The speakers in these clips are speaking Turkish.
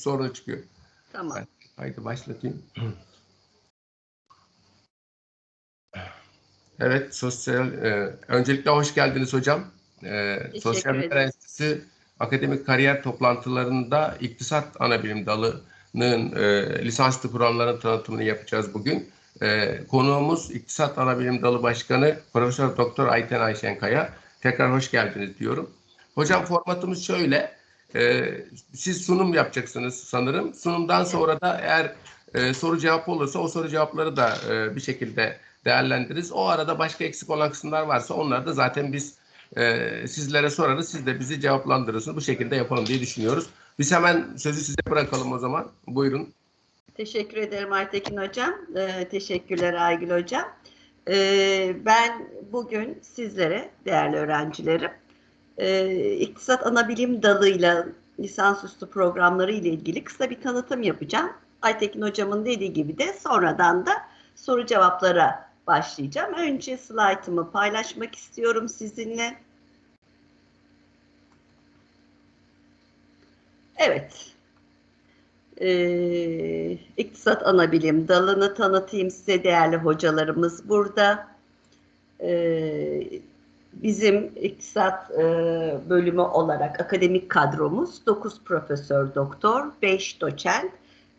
sorun çıkıyor. Tamam. Haydi başlatayım. Evet, sosyal e, öncelikle hoş geldiniz hocam. E, sosyal Bilimler Enstitüsü akademik kariyer toplantılarında iktisat anabilim dalının e, lisanslı kuramların tanıtımını yapacağız bugün. E, konuğumuz İktisat Anabilim Dalı Başkanı Profesör Doktor Ayten Ayşenkaya. Tekrar hoş geldiniz diyorum. Hocam formatımız şöyle. E, siz sunum yapacaksınız sanırım. Sunumdan sonra da eğer e, soru cevap olursa o soru cevapları da e, bir şekilde değerlendiririz. O arada başka eksik olan kısımlar varsa onları da zaten biz e, sizlere sorarız. Siz de bizi cevaplandırırsınız. Bu şekilde yapalım diye düşünüyoruz. Biz hemen sözü size bırakalım o zaman. Buyurun. Teşekkür ederim Aytekin Hocam. Ee, teşekkürler Aygül Hocam. Ee, ben bugün sizlere değerli öğrencilerim e, İktisat Anabilim Dalı'yla lisansüstü programları ile ilgili kısa bir tanıtım yapacağım. Aytekin Hocam'ın dediği gibi de sonradan da soru cevaplara başlayacağım. Önce slaytımı paylaşmak istiyorum sizinle. Evet. Ee, İktisat Anabilim dalını tanıtayım size değerli hocalarımız burada. Ee, bizim iktisat e, bölümü olarak akademik kadromuz 9 profesör doktor, 5 doçent,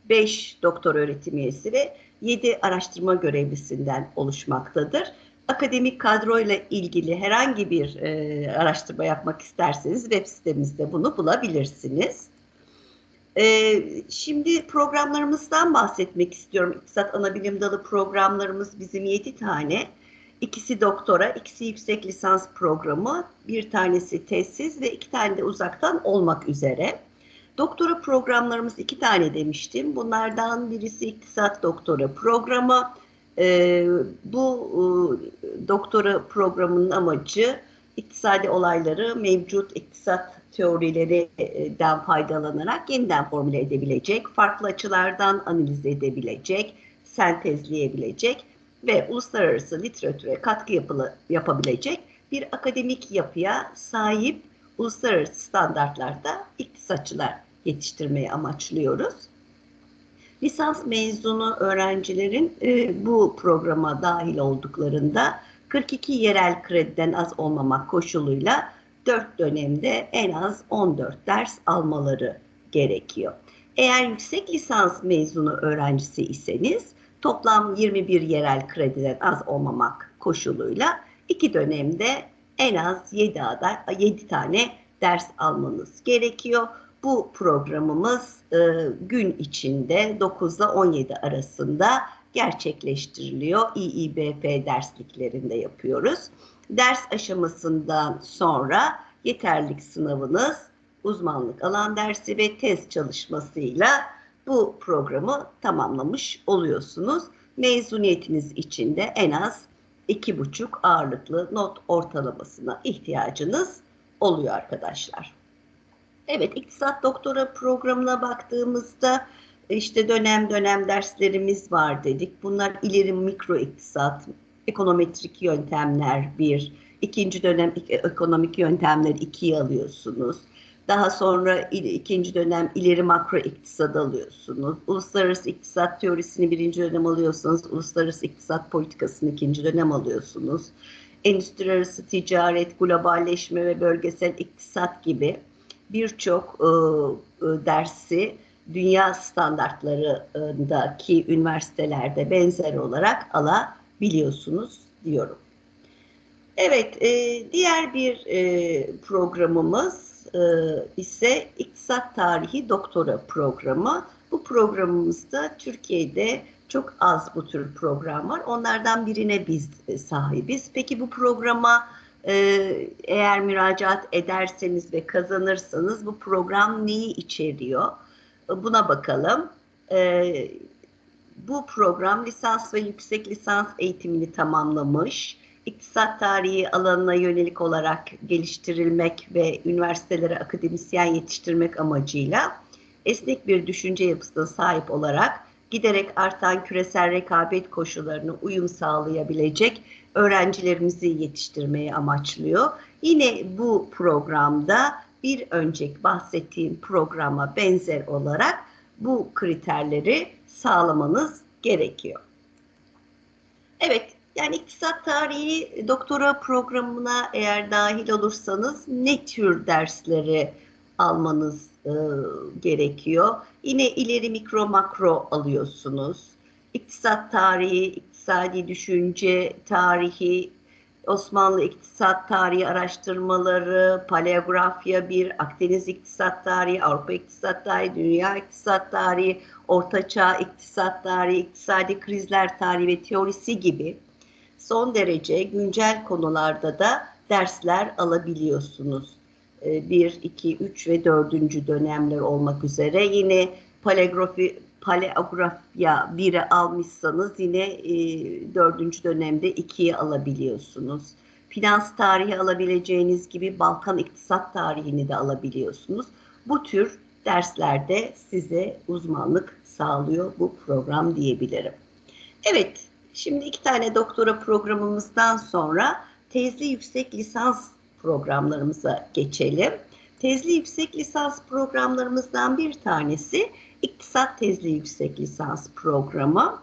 5 doktor öğretim üyesi ve 7 araştırma görevlisinden oluşmaktadır. Akademik kadroyla ilgili herhangi bir e, araştırma yapmak isterseniz web sitemizde bunu bulabilirsiniz. E, şimdi programlarımızdan bahsetmek istiyorum. İktisat Anabilim Dalı programlarımız bizim 7 tane. İkisi doktora, ikisi yüksek lisans programı, bir tanesi tesis ve iki tane de uzaktan olmak üzere. Doktora programlarımız iki tane demiştim. Bunlardan birisi iktisat doktora programı. Ee, bu e, doktora programının amacı iktisadi olayları mevcut iktisat teorilerinden faydalanarak yeniden formüle edebilecek, farklı açılardan analiz edebilecek, sentezleyebilecek ve uluslararası literatüre katkı yapılı, yapabilecek bir akademik yapıya sahip uluslararası standartlarda iktisatçılar yetiştirmeyi amaçlıyoruz. Lisans mezunu öğrencilerin e, bu programa dahil olduklarında 42 yerel krediden az olmamak koşuluyla 4 dönemde en az 14 ders almaları gerekiyor. Eğer yüksek lisans mezunu öğrencisi iseniz toplam 21 yerel krediden az olmamak koşuluyla iki dönemde en az 7, aday, 7 tane ders almanız gerekiyor. Bu programımız e, gün içinde 9 ile 17 arasında gerçekleştiriliyor. İİBF dersliklerinde yapıyoruz. Ders aşamasından sonra yeterlik sınavınız, uzmanlık alan dersi ve tez çalışmasıyla bu programı tamamlamış oluyorsunuz. Mezuniyetiniz için de en az iki buçuk ağırlıklı not ortalamasına ihtiyacınız oluyor arkadaşlar. Evet, iktisat doktora programına baktığımızda işte dönem dönem derslerimiz var dedik. Bunlar ileri mikro iktisat, ekonometrik yöntemler bir, ikinci dönem ekonomik yöntemler ikiye alıyorsunuz. Daha sonra ikinci dönem ileri makro iktisat alıyorsunuz. Uluslararası iktisat teorisini birinci dönem alıyorsanız uluslararası iktisat politikasını ikinci dönem alıyorsunuz. Endüstri arası ticaret, globalleşme ve bölgesel iktisat gibi birçok e, e, dersi dünya standartlarındaki üniversitelerde benzer olarak alabiliyorsunuz diyorum. Evet, e, diğer bir programımız e, ise İktisat Tarihi Doktora programı. Bu programımızda Türkiye'de çok az bu tür program var. Onlardan birine biz sahibiz. Peki bu programa ee, eğer müracaat ederseniz ve kazanırsanız bu program neyi içeriyor? Buna bakalım. Ee, bu program lisans ve yüksek lisans eğitimini tamamlamış, iktisat tarihi alanına yönelik olarak geliştirilmek ve üniversitelere akademisyen yetiştirmek amacıyla esnek bir düşünce yapısına sahip olarak giderek artan küresel rekabet koşullarına uyum sağlayabilecek öğrencilerimizi yetiştirmeyi amaçlıyor. Yine bu programda bir önceki bahsettiğim programa benzer olarak bu kriterleri sağlamanız gerekiyor. Evet, yani iktisat tarihi doktora programına eğer dahil olursanız ne tür dersleri almanız e, gerekiyor? Yine ileri mikro makro alıyorsunuz. İktisat tarihi, iktisadi düşünce tarihi, Osmanlı İktisat Tarihi Araştırmaları, Paleografya 1, Akdeniz İktisat Tarihi, Avrupa İktisat Tarihi, Dünya İktisat Tarihi, Ortaçağ İktisat Tarihi, İktisadi Krizler Tarihi ve Teorisi gibi son derece güncel konularda da dersler alabiliyorsunuz. 1, 2, 3 ve 4. dönemler olmak üzere yine paleografi paleografya 1'e almışsanız yine e, 4. dönemde 2'yi alabiliyorsunuz. Finans tarihi alabileceğiniz gibi Balkan iktisat tarihini de alabiliyorsunuz. Bu tür derslerde size uzmanlık sağlıyor bu program diyebilirim. Evet, şimdi iki tane doktora programımızdan sonra tezli yüksek lisans programlarımıza geçelim. Tezli yüksek lisans programlarımızdan bir tanesi İktisat Tezli Yüksek Lisans Programı.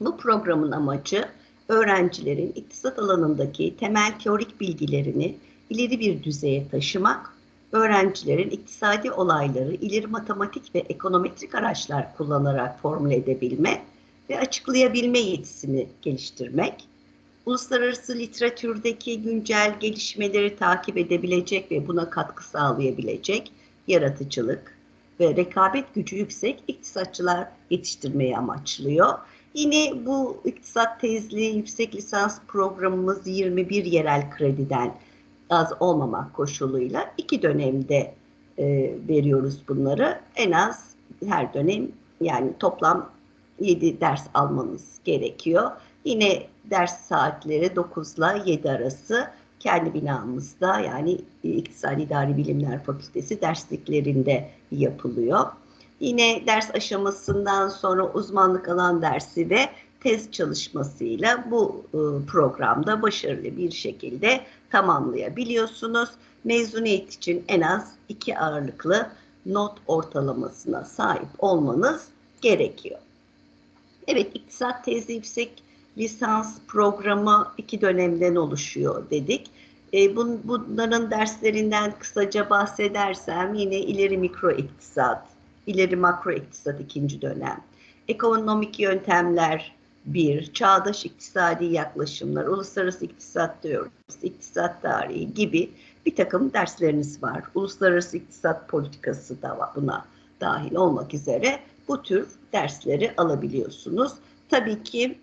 Bu programın amacı öğrencilerin iktisat alanındaki temel teorik bilgilerini ileri bir düzeye taşımak, öğrencilerin iktisadi olayları ileri matematik ve ekonometrik araçlar kullanarak formüle edebilme ve açıklayabilme yetisini geliştirmek, uluslararası literatürdeki güncel gelişmeleri takip edebilecek ve buna katkı sağlayabilecek yaratıcılık ve rekabet gücü yüksek iktisatçılar yetiştirmeyi amaçlıyor. Yine bu iktisat tezli yüksek lisans programımız 21 yerel krediden az olmamak koşuluyla iki dönemde e, veriyoruz bunları. En az her dönem yani toplam 7 ders almanız gerekiyor. Yine ders saatleri 9 ile 7 arası kendi binamızda yani İktisadi İdari Bilimler Fakültesi dersliklerinde yapılıyor. Yine ders aşamasından sonra uzmanlık alan dersi ve tez çalışmasıyla bu e, programda başarılı bir şekilde tamamlayabiliyorsunuz. Mezuniyet için en az iki ağırlıklı not ortalamasına sahip olmanız gerekiyor. Evet, iktisat tezi yüksek lisans programı iki dönemden oluşuyor dedik. E, bun, bunların derslerinden kısaca bahsedersem yine ileri mikro iktisat, ileri makro iktisat ikinci dönem, ekonomik yöntemler bir, çağdaş iktisadi yaklaşımlar, uluslararası iktisat diyoruz, iktisat tarihi gibi bir takım dersleriniz var. Uluslararası iktisat politikası da buna dahil olmak üzere bu tür dersleri alabiliyorsunuz. Tabii ki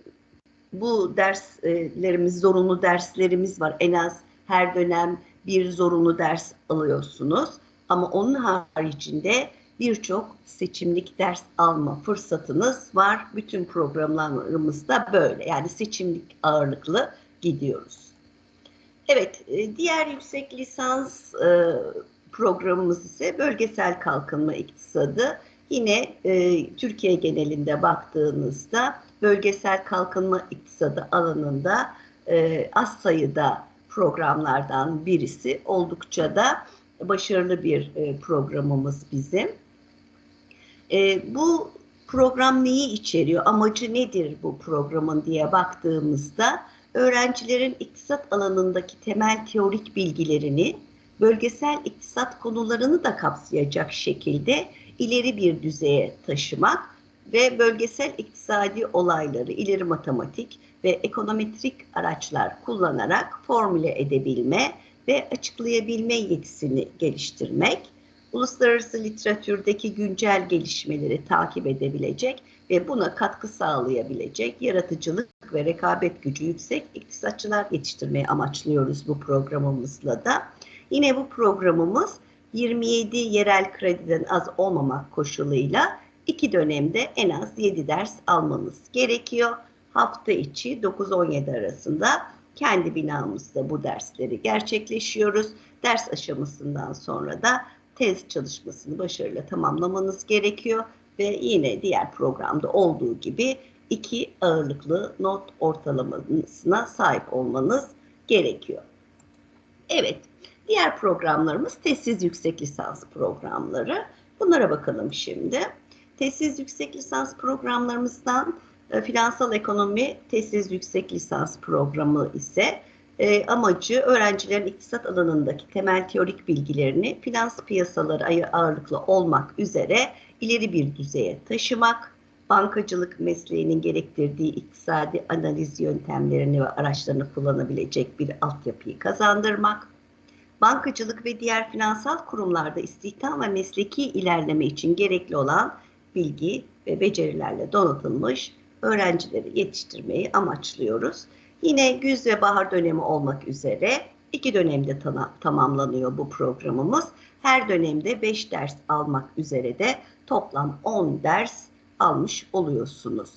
bu derslerimiz, zorunlu derslerimiz var. En az her dönem bir zorunlu ders alıyorsunuz. Ama onun haricinde birçok seçimlik ders alma fırsatınız var. Bütün programlarımızda böyle. Yani seçimlik ağırlıklı gidiyoruz. Evet, e, diğer yüksek lisans e, programımız ise bölgesel kalkınma iktisadı. Yine e, Türkiye genelinde baktığınızda bölgesel kalkınma iktisadı alanında az sayıda programlardan birisi. Oldukça da başarılı bir programımız bizim. Bu program neyi içeriyor? Amacı nedir bu programın diye baktığımızda öğrencilerin iktisat alanındaki temel teorik bilgilerini bölgesel iktisat konularını da kapsayacak şekilde ileri bir düzeye taşımak ve bölgesel iktisadi olayları ileri matematik ve ekonometrik araçlar kullanarak formüle edebilme ve açıklayabilme yetisini geliştirmek, uluslararası literatürdeki güncel gelişmeleri takip edebilecek ve buna katkı sağlayabilecek yaratıcılık ve rekabet gücü yüksek iktisatçılar yetiştirmeyi amaçlıyoruz bu programımızla da. Yine bu programımız 27 yerel krediden az olmamak koşuluyla iki dönemde en az 7 ders almanız gerekiyor. Hafta içi 9-17 arasında kendi binamızda bu dersleri gerçekleşiyoruz. Ders aşamasından sonra da tez çalışmasını başarıyla tamamlamanız gerekiyor ve yine diğer programda olduğu gibi iki ağırlıklı not ortalamasına sahip olmanız gerekiyor. Evet, diğer programlarımız tezsiz yüksek lisans programları. Bunlara bakalım şimdi. Tesis yüksek lisans programlarımızdan e, finansal ekonomi tesis yüksek lisans programı ise e, amacı öğrencilerin iktisat alanındaki temel teorik bilgilerini finans piyasaları ağırlıklı olmak üzere ileri bir düzeye taşımak, bankacılık mesleğinin gerektirdiği iktisadi analiz yöntemlerini ve araçlarını kullanabilecek bir altyapıyı kazandırmak, bankacılık ve diğer finansal kurumlarda istihdam ve mesleki ilerleme için gerekli olan bilgi ve becerilerle donatılmış öğrencileri yetiştirmeyi amaçlıyoruz. Yine güz ve bahar dönemi olmak üzere iki dönemde tamamlanıyor bu programımız. Her dönemde 5 ders almak üzere de toplam 10 ders almış oluyorsunuz.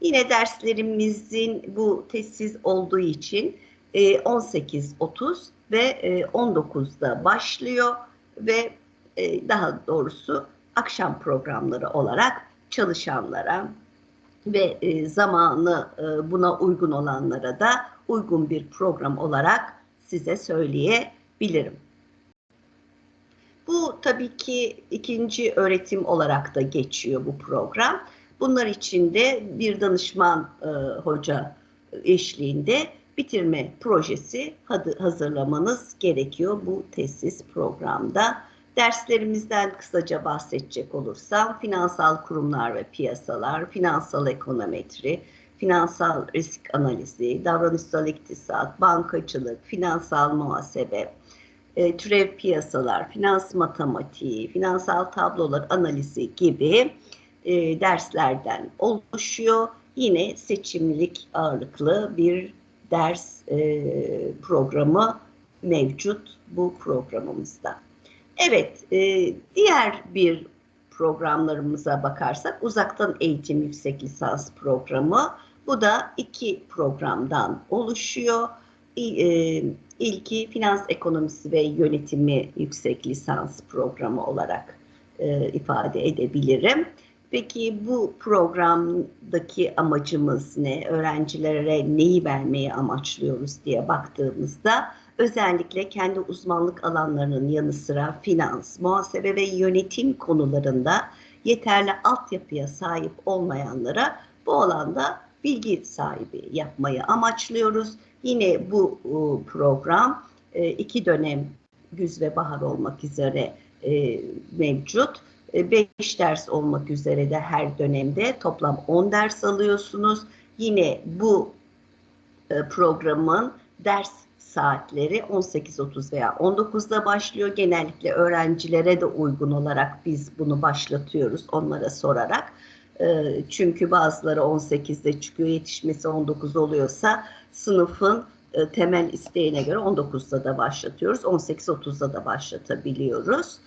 Yine derslerimizin bu tesis olduğu için 18.30 e, ve 19'da e, başlıyor ve e, daha doğrusu akşam programları olarak çalışanlara ve zamanı buna uygun olanlara da uygun bir program olarak size söyleyebilirim. Bu tabii ki ikinci öğretim olarak da geçiyor bu program. Bunlar için de bir danışman e, hoca eşliğinde bitirme projesi hazırlamanız gerekiyor bu tesis programda. Derslerimizden kısaca bahsedecek olursam finansal kurumlar ve piyasalar, finansal ekonometri, finansal risk analizi, davranışsal iktisat, bankacılık, finansal muhasebe, e, türev piyasalar, finans matematiği, finansal tablolar analizi gibi e, derslerden oluşuyor. Yine seçimlilik ağırlıklı bir ders e, programı mevcut bu programımızda. Evet, e, diğer bir programlarımıza bakarsak uzaktan eğitim yüksek lisans programı. Bu da iki programdan oluşuyor. E, İlki finans ekonomisi ve yönetimi yüksek lisans programı olarak e, ifade edebilirim. Peki bu programdaki amacımız ne? Öğrencilere neyi vermeyi amaçlıyoruz diye baktığımızda özellikle kendi uzmanlık alanlarının yanı sıra finans, muhasebe ve yönetim konularında yeterli altyapıya sahip olmayanlara bu alanda bilgi sahibi yapmayı amaçlıyoruz. Yine bu program e, iki dönem güz ve bahar olmak üzere e, mevcut. E, beş ders olmak üzere de her dönemde toplam 10 ders alıyorsunuz. Yine bu programın ders saatleri 18.30 veya 19'da başlıyor. Genellikle öğrencilere de uygun olarak biz bunu başlatıyoruz onlara sorarak. Çünkü bazıları 18'de çıkıyor, yetişmesi 19 oluyorsa sınıfın e, temel isteğine göre 19'da da başlatıyoruz, 18.30'da da başlatabiliyoruz.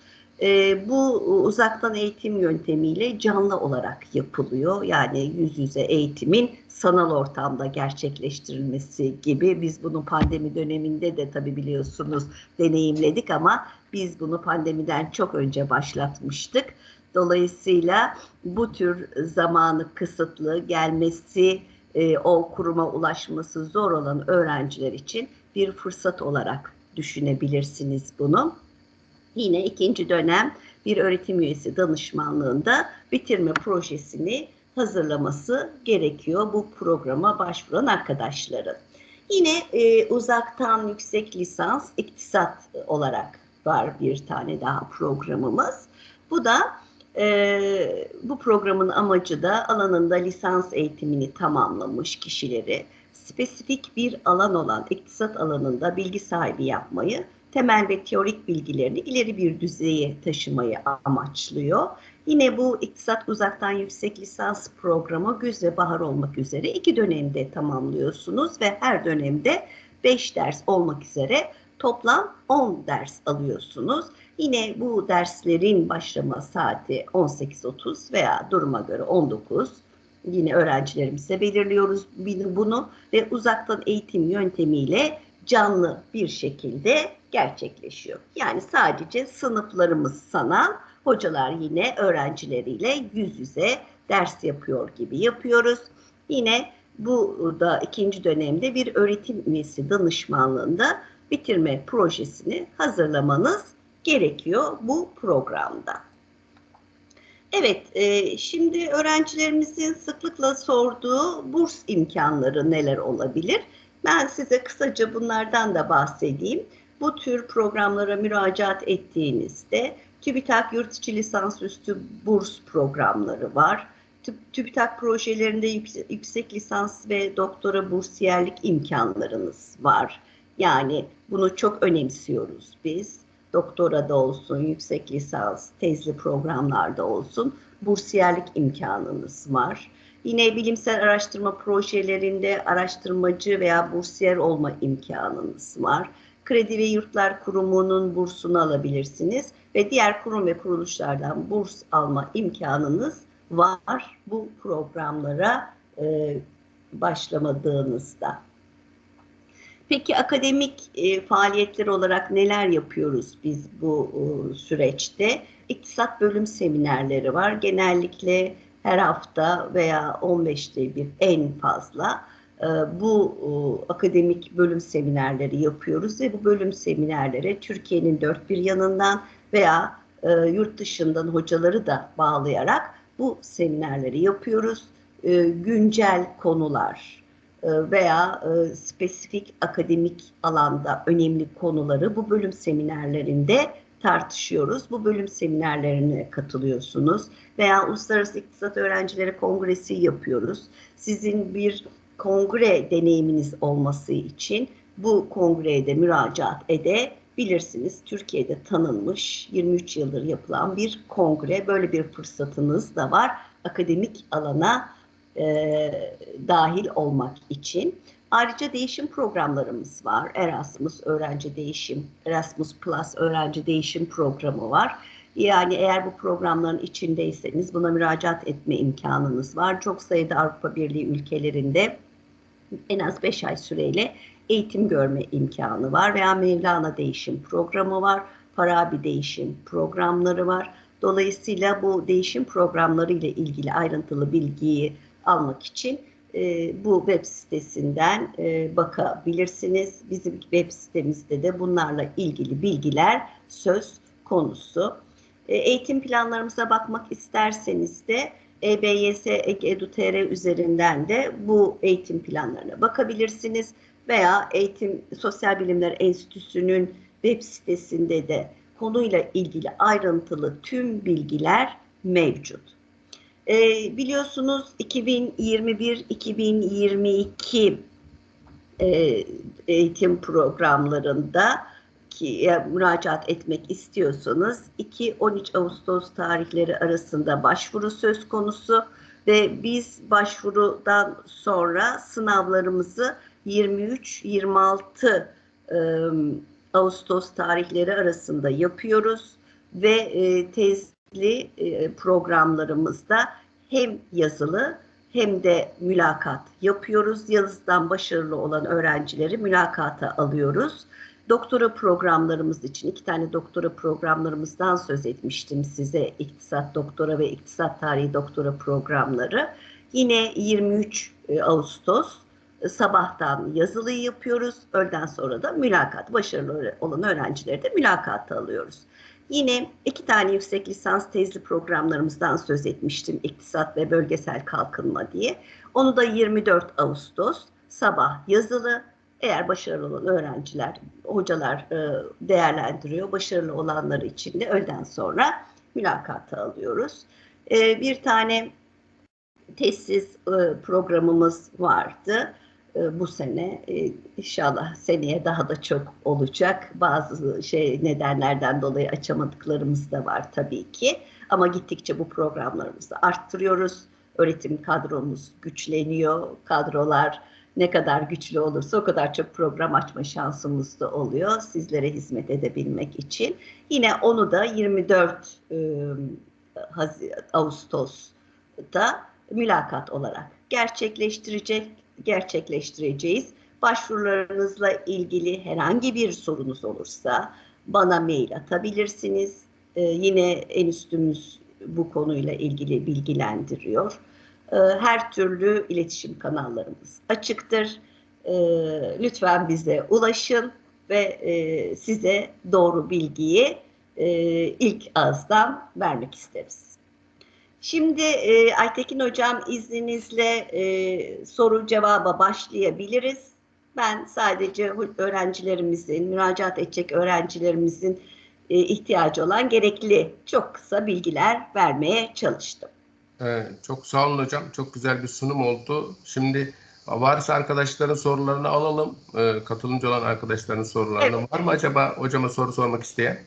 E, bu uzaktan eğitim yöntemiyle canlı olarak yapılıyor. Yani yüz yüze eğitimin sanal ortamda gerçekleştirilmesi gibi. Biz bunu pandemi döneminde de tabii biliyorsunuz deneyimledik ama biz bunu pandemiden çok önce başlatmıştık. Dolayısıyla bu tür zamanı kısıtlı gelmesi e, o kuruma ulaşması zor olan öğrenciler için bir fırsat olarak düşünebilirsiniz bunu. Yine ikinci dönem bir öğretim üyesi danışmanlığında bitirme projesini hazırlaması gerekiyor bu programa başvuran arkadaşların. Yine e, uzaktan yüksek lisans iktisat olarak var bir tane daha programımız. Bu da e, bu programın amacı da alanında lisans eğitimini tamamlamış kişileri spesifik bir alan olan iktisat alanında bilgi sahibi yapmayı, temel ve teorik bilgilerini ileri bir düzeye taşımayı amaçlıyor. Yine bu iktisat uzaktan yüksek lisans programı güz ve bahar olmak üzere iki dönemde tamamlıyorsunuz ve her dönemde 5 ders olmak üzere toplam 10 ders alıyorsunuz. Yine bu derslerin başlama saati 18.30 veya duruma göre 19. Yine öğrencilerimize belirliyoruz bunu ve uzaktan eğitim yöntemiyle canlı bir şekilde gerçekleşiyor. Yani sadece sınıflarımız sanal, hocalar yine öğrencileriyle yüz yüze ders yapıyor gibi yapıyoruz. Yine bu da ikinci dönemde bir öğretim üyesi danışmanlığında bitirme projesini hazırlamanız gerekiyor bu programda. Evet, e, şimdi öğrencilerimizin sıklıkla sorduğu burs imkanları neler olabilir? Ben size kısaca bunlardan da bahsedeyim. Bu tür programlara müracaat ettiğinizde TÜBİTAK yurt içi lisansüstü burs programları var. TÜBİTAK projelerinde yüksek, lisans ve doktora bursiyerlik imkanlarınız var. Yani bunu çok önemsiyoruz biz. Doktora da olsun, yüksek lisans, tezli programlarda olsun bursiyerlik imkanınız var. Yine bilimsel araştırma projelerinde araştırmacı veya bursiyer olma imkanınız var. Kredi ve Yurtlar Kurumu'nun bursunu alabilirsiniz ve diğer kurum ve kuruluşlardan burs alma imkanınız var bu programlara e, başlamadığınızda. Peki akademik e, faaliyetler olarak neler yapıyoruz biz bu e, süreçte? İktisat bölüm seminerleri var. Genellikle her hafta veya 15'te bir en fazla bu e, akademik bölüm seminerleri yapıyoruz ve bu bölüm seminerlere Türkiye'nin dört bir yanından veya e, yurt dışından hocaları da bağlayarak bu seminerleri yapıyoruz. Güncel konular veya spesifik akademik alanda önemli konuları bu bölüm seminerlerinde tartışıyoruz. Bu bölüm seminerlerine katılıyorsunuz veya Uluslararası İktisat Öğrencileri Kongresi yapıyoruz. Sizin bir kongre deneyiminiz olması için bu kongreye de müracaat edebilirsiniz. Türkiye'de tanınmış 23 yıldır yapılan bir kongre. Böyle bir fırsatınız da var akademik alana e, dahil olmak için. Ayrıca değişim programlarımız var. Erasmus öğrenci değişim, Erasmus Plus öğrenci değişim programı var. Yani eğer bu programların içindeyseniz buna müracaat etme imkanınız var. Çok sayıda Avrupa Birliği ülkelerinde en az 5 ay süreyle eğitim görme imkanı var veya Mevlana değişim programı var, Farabi değişim programları var. Dolayısıyla bu değişim programları ile ilgili ayrıntılı bilgiyi almak için e, bu web sitesinden e, bakabilirsiniz. Bizim web sitemizde de bunlarla ilgili bilgiler söz konusu. E, eğitim planlarımıza bakmak isterseniz de EBYS Edu.tr üzerinden de bu eğitim planlarına bakabilirsiniz veya Eğitim Sosyal Bilimler Enstitüsü'nün web sitesinde de konuyla ilgili ayrıntılı tüm bilgiler mevcut. E, biliyorsunuz 2021-2022 e, eğitim programlarında ki müracaat etmek istiyorsanız 2-13 Ağustos tarihleri arasında başvuru söz konusu ve biz başvurudan sonra sınavlarımızı 23-26 Ağustos tarihleri arasında yapıyoruz ve e, tezli e, programlarımızda hem yazılı hem de mülakat yapıyoruz. Yazıdan başarılı olan öğrencileri mülakata alıyoruz. Doktora programlarımız için iki tane doktora programlarımızdan söz etmiştim size. İktisat doktora ve iktisat tarihi doktora programları. Yine 23 e, Ağustos e, sabahtan yazılıyı yapıyoruz. Öğleden sonra da mülakat, başarılı olan öğrencileri de mülakata alıyoruz. Yine iki tane yüksek lisans tezli programlarımızdan söz etmiştim. İktisat ve bölgesel kalkınma diye. Onu da 24 Ağustos sabah yazılı, eğer başarılı olan öğrenciler, hocalar e, değerlendiriyor. Başarılı olanları için de öğleden sonra mülakata alıyoruz. E, bir tane tesis e, programımız vardı bu sene. İnşallah seneye daha da çok olacak. Bazı şey nedenlerden dolayı açamadıklarımız da var tabii ki. Ama gittikçe bu programlarımızı arttırıyoruz. Öğretim kadromuz güçleniyor. Kadrolar ne kadar güçlü olursa o kadar çok program açma şansımız da oluyor sizlere hizmet edebilmek için. Yine onu da 24 e, Ağustos'ta mülakat olarak gerçekleştirecek gerçekleştireceğiz. Başvurularınızla ilgili herhangi bir sorunuz olursa bana mail atabilirsiniz. Ee, yine en üstümüz bu konuyla ilgili bilgilendiriyor. Ee, her türlü iletişim kanallarımız açıktır. Ee, lütfen bize ulaşın ve e, size doğru bilgiyi e, ilk ağızdan vermek isteriz. Şimdi e, Aytekin Hocam izninizle soru cevaba başlayabiliriz. Ben sadece öğrencilerimizin, müracaat edecek öğrencilerimizin ihtiyacı olan gerekli çok kısa bilgiler vermeye çalıştım. Evet, çok sağ olun hocam. Çok güzel bir sunum oldu. Şimdi varsa arkadaşların sorularını alalım. E, katılımcı olan arkadaşların sorularını. Evet. Var mı acaba hocama soru sormak isteyen?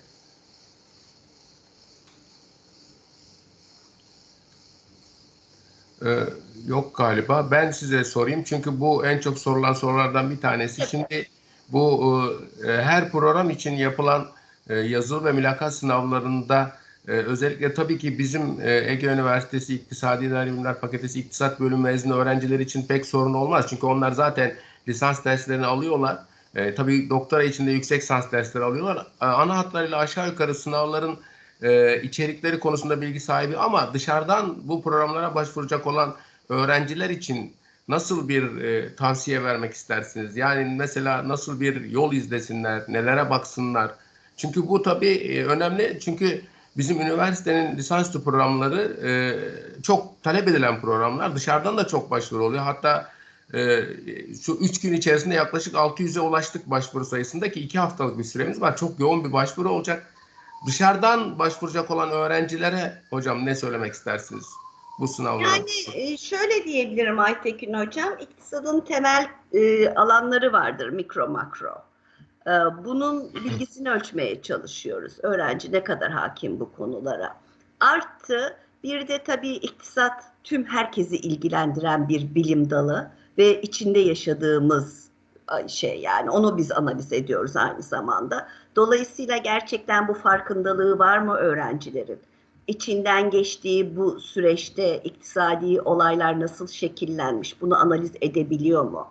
Ee, yok galiba. Ben size sorayım çünkü bu en çok sorulan sorulardan bir tanesi. Şimdi bu e, her program için yapılan e, yazılı ve mülakat sınavlarında e, özellikle tabii ki bizim e, Ege Üniversitesi İktisadi İdari Bilimler Fakültesi İktisat Bölümü mezunu öğrenciler için pek sorun olmaz. Çünkü onlar zaten lisans derslerini alıyorlar. E, tabii doktora için de yüksek lisans dersleri alıyorlar. E, ana hatlarıyla aşağı yukarı sınavların e, içerikleri konusunda bilgi sahibi ama dışarıdan bu programlara başvuracak olan öğrenciler için nasıl bir e, tavsiye vermek istersiniz? Yani mesela nasıl bir yol izlesinler, nelere baksınlar? Çünkü bu tabii e, önemli çünkü bizim üniversitenin lisansüstü programları e, çok talep edilen programlar. Dışarıdan da çok başvuru oluyor. Hatta e, şu üç gün içerisinde yaklaşık 600'e ulaştık başvuru sayısında ki iki haftalık bir süremiz var. Çok yoğun bir başvuru olacak. Dışarıdan başvuracak olan öğrencilere hocam ne söylemek istersiniz bu sınavlara? Yani e, şöyle diyebilirim Aytekin hocam, iktisadın temel e, alanları vardır mikro makro. E, bunun bilgisini ölçmeye çalışıyoruz. Öğrenci ne kadar hakim bu konulara. Artı bir de tabii iktisat tüm herkesi ilgilendiren bir bilim dalı ve içinde yaşadığımız şey yani onu biz analiz ediyoruz aynı zamanda. Dolayısıyla gerçekten bu farkındalığı var mı öğrencilerin? İçinden geçtiği bu süreçte iktisadi olaylar nasıl şekillenmiş? Bunu analiz edebiliyor mu?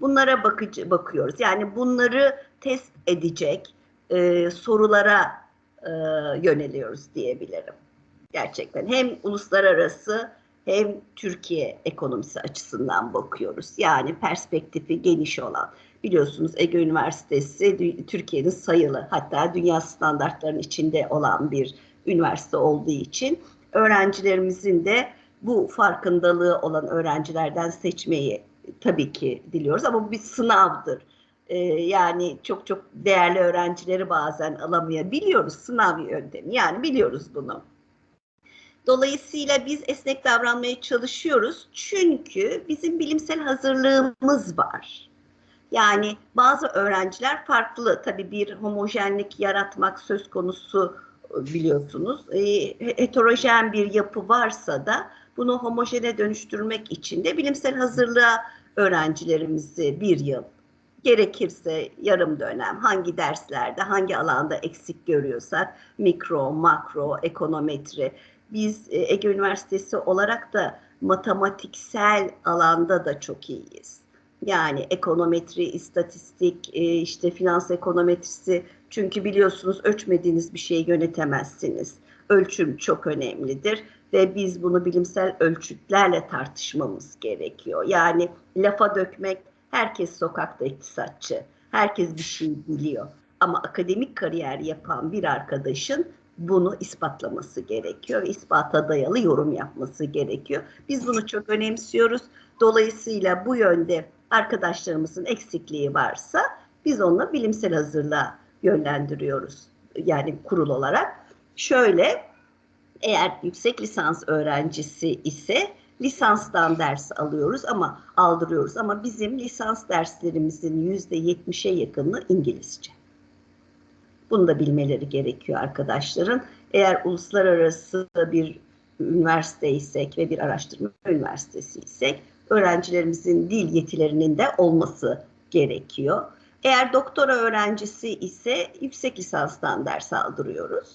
Bunlara bakıcı, bakıyoruz. Yani bunları test edecek e, sorulara e, yöneliyoruz diyebilirim. Gerçekten hem uluslararası hem Türkiye ekonomisi açısından bakıyoruz. Yani perspektifi geniş olan. Biliyorsunuz Ege Üniversitesi Türkiye'nin sayılı hatta dünya standartlarının içinde olan bir üniversite olduğu için öğrencilerimizin de bu farkındalığı olan öğrencilerden seçmeyi tabii ki diliyoruz ama bu bir sınavdır. Ee, yani çok çok değerli öğrencileri bazen alamayabiliyoruz sınav yöntemi yani biliyoruz bunu. Dolayısıyla biz esnek davranmaya çalışıyoruz. Çünkü bizim bilimsel hazırlığımız var. Yani bazı öğrenciler farklı. Tabii bir homojenlik yaratmak söz konusu biliyorsunuz. E, heterojen bir yapı varsa da bunu homojene dönüştürmek için de bilimsel hazırlığa öğrencilerimizi bir yıl gerekirse yarım dönem hangi derslerde hangi alanda eksik görüyorsak mikro, makro, ekonometri biz e, Ege Üniversitesi olarak da matematiksel alanda da çok iyiyiz. Yani ekonometri, istatistik, e, işte finans ekonometrisi çünkü biliyorsunuz ölçmediğiniz bir şeyi yönetemezsiniz. Ölçüm çok önemlidir ve biz bunu bilimsel ölçütlerle tartışmamız gerekiyor. Yani lafa dökmek herkes sokakta iktisatçı. Herkes bir şey biliyor. Ama akademik kariyer yapan bir arkadaşın bunu ispatlaması gerekiyor. İspata dayalı yorum yapması gerekiyor. Biz bunu çok önemsiyoruz. Dolayısıyla bu yönde arkadaşlarımızın eksikliği varsa biz onunla bilimsel hazırlığa yönlendiriyoruz. Yani kurul olarak. Şöyle eğer yüksek lisans öğrencisi ise lisanstan ders alıyoruz ama aldırıyoruz ama bizim lisans derslerimizin yüzde yetmişe yakını İngilizce. Bunu da bilmeleri gerekiyor arkadaşların. Eğer uluslararası bir üniversite isek ve bir araştırma üniversitesi isek öğrencilerimizin dil yetilerinin de olması gerekiyor. Eğer doktora öğrencisi ise yüksek lisanstan ders aldırıyoruz.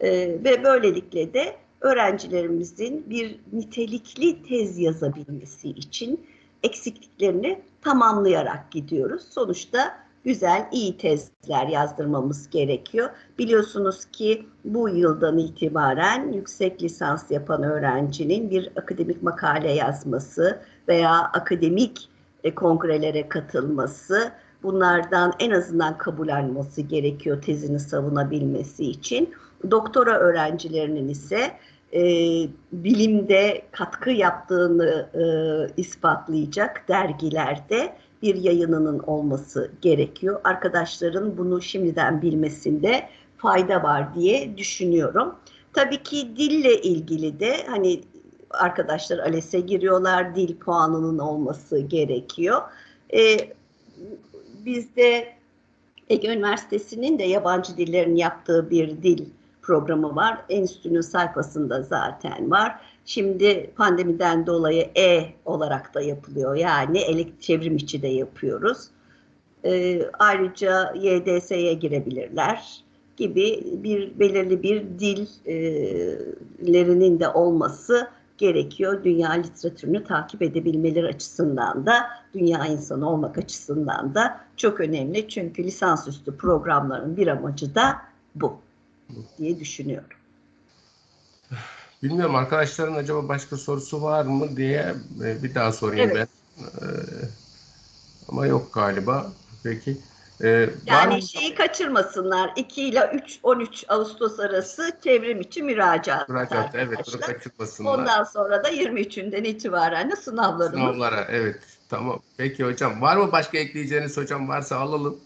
Ee, ve böylelikle de öğrencilerimizin bir nitelikli tez yazabilmesi için eksikliklerini tamamlayarak gidiyoruz. Sonuçta güzel, iyi tezler yazdırmamız gerekiyor. Biliyorsunuz ki bu yıldan itibaren yüksek lisans yapan öğrencinin bir akademik makale yazması veya akademik e, kongrelere katılması, bunlardan en azından kabul alması gerekiyor tezini savunabilmesi için. Doktora öğrencilerinin ise e, bilimde katkı yaptığını e, ispatlayacak dergilerde bir yayınının olması gerekiyor. Arkadaşların bunu şimdiden bilmesinde fayda var diye düşünüyorum. Tabii ki dille ilgili de hani arkadaşlar ALES'e giriyorlar, dil puanının olması gerekiyor. E, bizde Ege Üniversitesi'nin de yabancı dillerin yaptığı bir dil programı var. Enstitünün sayfasında zaten var. Şimdi pandemiden dolayı E olarak da yapılıyor. Yani elek çevrim içi de yapıyoruz. E, ayrıca YDS'ye girebilirler gibi bir belirli bir dillerinin de olması gerekiyor. Dünya literatürünü takip edebilmeleri açısından da, dünya insanı olmak açısından da çok önemli. Çünkü lisansüstü programların bir amacı da bu diye düşünüyorum. Bilmiyorum arkadaşların acaba başka sorusu var mı diye e, bir daha sorayım Evet. ben. Ee, ama yok galiba. Peki. Ee, var Yani mı? şeyi kaçırmasınlar. 2 ile 3 13 Ağustos arası çevrim içi müracaat. Müracaat, evet, bunu kaçırmasınlar. Ondan sonra da 23'ünden itibaren de sınavlarımız. Sınavlara, evet. Tamam. Peki hocam. Var mı başka ekleyeceğiniz hocam? Varsa alalım.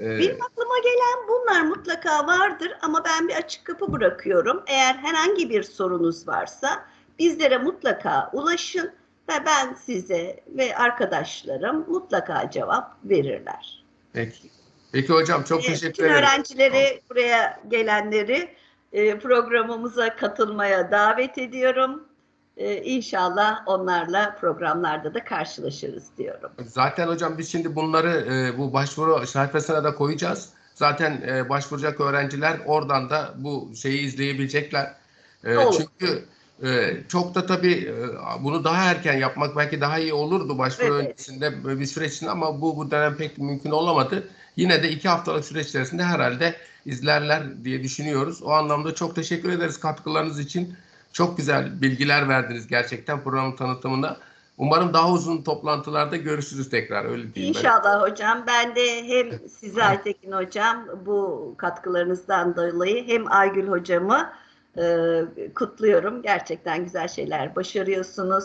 Ee, Benim aklıma gelen bunlar mutlaka vardır ama ben bir açık kapı bırakıyorum. Eğer herhangi bir sorunuz varsa bizlere mutlaka ulaşın ve ben size ve arkadaşlarım mutlaka cevap verirler. peki. Peki hocam çok Ee, teşekkür Bütün ederim. öğrencileri buraya gelenleri e, programımıza katılmaya davet ediyorum. E, İnşallah onlarla programlarda da karşılaşırız diyorum. Zaten hocam biz şimdi bunları e, bu başvuru sayfasına da koyacağız. Zaten e, başvuracak öğrenciler oradan da bu şeyi izleyebilecekler. E, Olur. çünkü e, çok da tabii e, bunu daha erken yapmak belki daha iyi olurdu başvuru Evet. öncesinde bir süreç için ama bu bu dönem pek mümkün olamadı. Yine de iki haftalık süreç içerisinde herhalde izlerler diye düşünüyoruz. O anlamda çok teşekkür ederiz katkılarınız için. Çok güzel bilgiler verdiniz gerçekten programın tanıtımında. Umarım daha uzun toplantılarda görüşürüz tekrar öyle ben. İnşallah hocam. Ben de hem size Aytekin hocam bu katkılarınızdan dolayı hem Aygül hocamı e, kutluyorum. Gerçekten güzel şeyler başarıyorsunuz.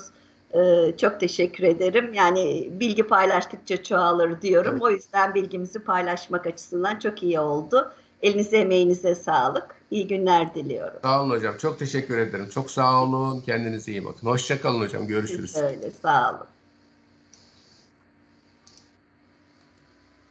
E, çok teşekkür ederim. Yani bilgi paylaştıkça çoğalır diyorum. Evet. O yüzden bilgimizi paylaşmak açısından çok iyi oldu. Elinize emeğinize sağlık. İyi günler diliyorum. Sağ olun hocam. Çok teşekkür ederim. Çok sağ olun. Kendinize iyi bakın. Hoşça kalın hocam. Görüşürüz. öyle. Sağ olun.